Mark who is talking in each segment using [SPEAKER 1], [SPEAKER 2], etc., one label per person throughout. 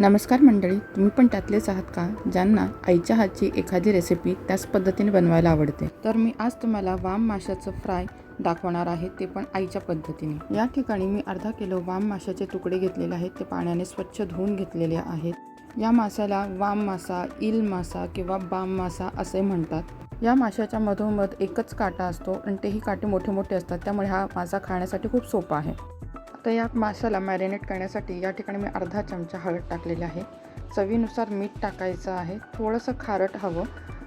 [SPEAKER 1] नमस्कार मंडळी तुम्ही पण त्यातलेच आहात का? ज्यांना आईच्या हातची एखादी रेसिपी त्याच पद्धतीने बनवायला आवडते. तर मी आज तुम्हाला वाम माशाचं फ्राय दाखवणार आहे ते पण आईच्या पद्धतीने. या ठिकाणी मी अर्धा किलो वाम माशाचे तुकडे घेतलेले आहेत ते पाण्याने स्वच्छ धुवून घेतलेले आहेत. या माशाला वाम मासा इल मासा किंवा बाम मासा असे म्हणतात. या माशाच्या मधोमध एकच काटा असतो आणि तेही काटे मोठे मोठे असतात त्यामुळे हा मासा खाण्यासाठी खूप सोपा आहे. तर या माशाला मॅरिनेट करण्यासाठी या ठिकाणी मी अर्धा चमचा हळद टाकलेली आहे. चवीनुसार मीठ टाकायचं आहे. थोडंसं खारट हवं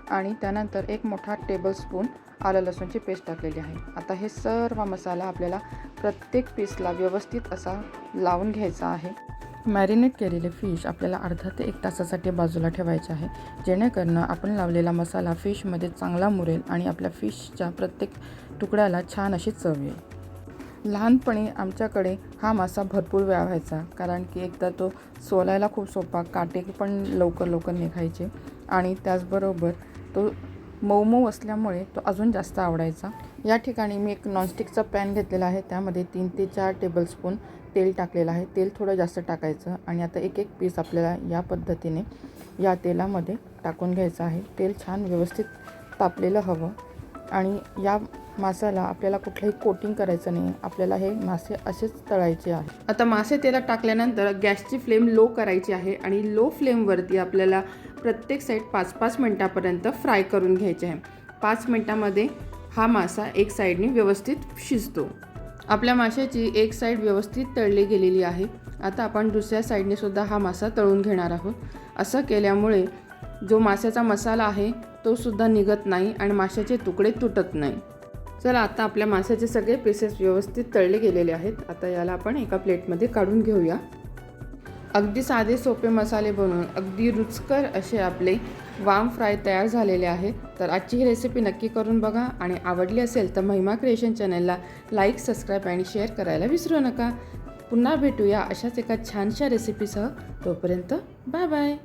[SPEAKER 1] आणि त्यानंतर एक मोठा टेबलस्पून आलं लसूणची पेस्ट टाकलेली आहे. आता हे सर्व मसाला आपल्याला प्रत्येक पीसला व्यवस्थित असा लावून घ्यायचा आहे. मॅरिनेट केलेले फिश आपल्याला अर्धा ते एक तासासाठी बाजूला ठेवायचे आहे. जेणेकरून आपण लावलेला मसाला फिशमध्ये चांगला मुरेल आणि आपल्या फिशच्या प्रत्येक तुकड्याला छान अशी चव येईल. लहानपणी आमच्याकडे हा मासा भरपूर वेळा व्हायचा कारण की एकदा तो सोलायला खूप सोपा काटे पण लवकर लवकर निघायचे. आणि त्याचबरोबर तो मऊ मऊ असल्यामुळे तो अजून जास्त आवडायचा. या ठिकाणी मी एक नॉनस्टिकचा पॅन घेतलेला आहे त्यामध्ये तीन ते चार टेबलस्पून तेल टाकलेलं आहे. तेल थोडं जास्त टाकायचं आणि आता एक एक पीस आपल्याला या पद्धतीने या तेलामध्ये टाकून घ्यायचं आहे. तेल छान व्यवस्थित तापलेलं हवं. आणि या मासाला आपल्याला कुठलंही कोटिंग करायचं नाही. आपल्याला हे मासे असेच तळायचे आहे आता मासे तेलात टाकल्यानंतर गॅसची फ्लेम लो करायची आहे आणि लो फ्लेमवरती आपल्याला प्रत्येक साईड पाच पाच मिनटापर्यंत फ्राय करून घ्यायचे आहे. पाच मिनटामध्ये हा मासा एक साईडने व्यवस्थित शिजतो. आपल्या माशाची एक साईड व्यवस्थित तळली गेलेली आहे. आता आपण दुसऱ्या साईडने सुद्धा हा मासा तळून घेणार आहोत. असं केल्यामुळे जो माशाचा मसाला आहे तोसुद्धा निघत नाही आणि माशाचे तुकडे तुटत नाही. चला आता आपल्या माशाचे सगळे पीसेस व्यवस्थित तळले गेलेले आहेत. आता याला आपण एका प्लेटमध्ये काढून घेऊया. अगदी साधे सोपे मसाले बनवून अगदी रुचकर असे आपले वाम फ्राय तयार झालेले आहेत. तर आजची ही रेसिपी नक्की करून बघा आणि आवडली असेल तर महिमा क्रिएशन चॅनलला लाईक सबस्क्राईब आणि शेअर करायला विसरू नका. पुन्हा भेटूया अशाच एका छानशा रेसिपीसह तोपर्यंत बाय बाय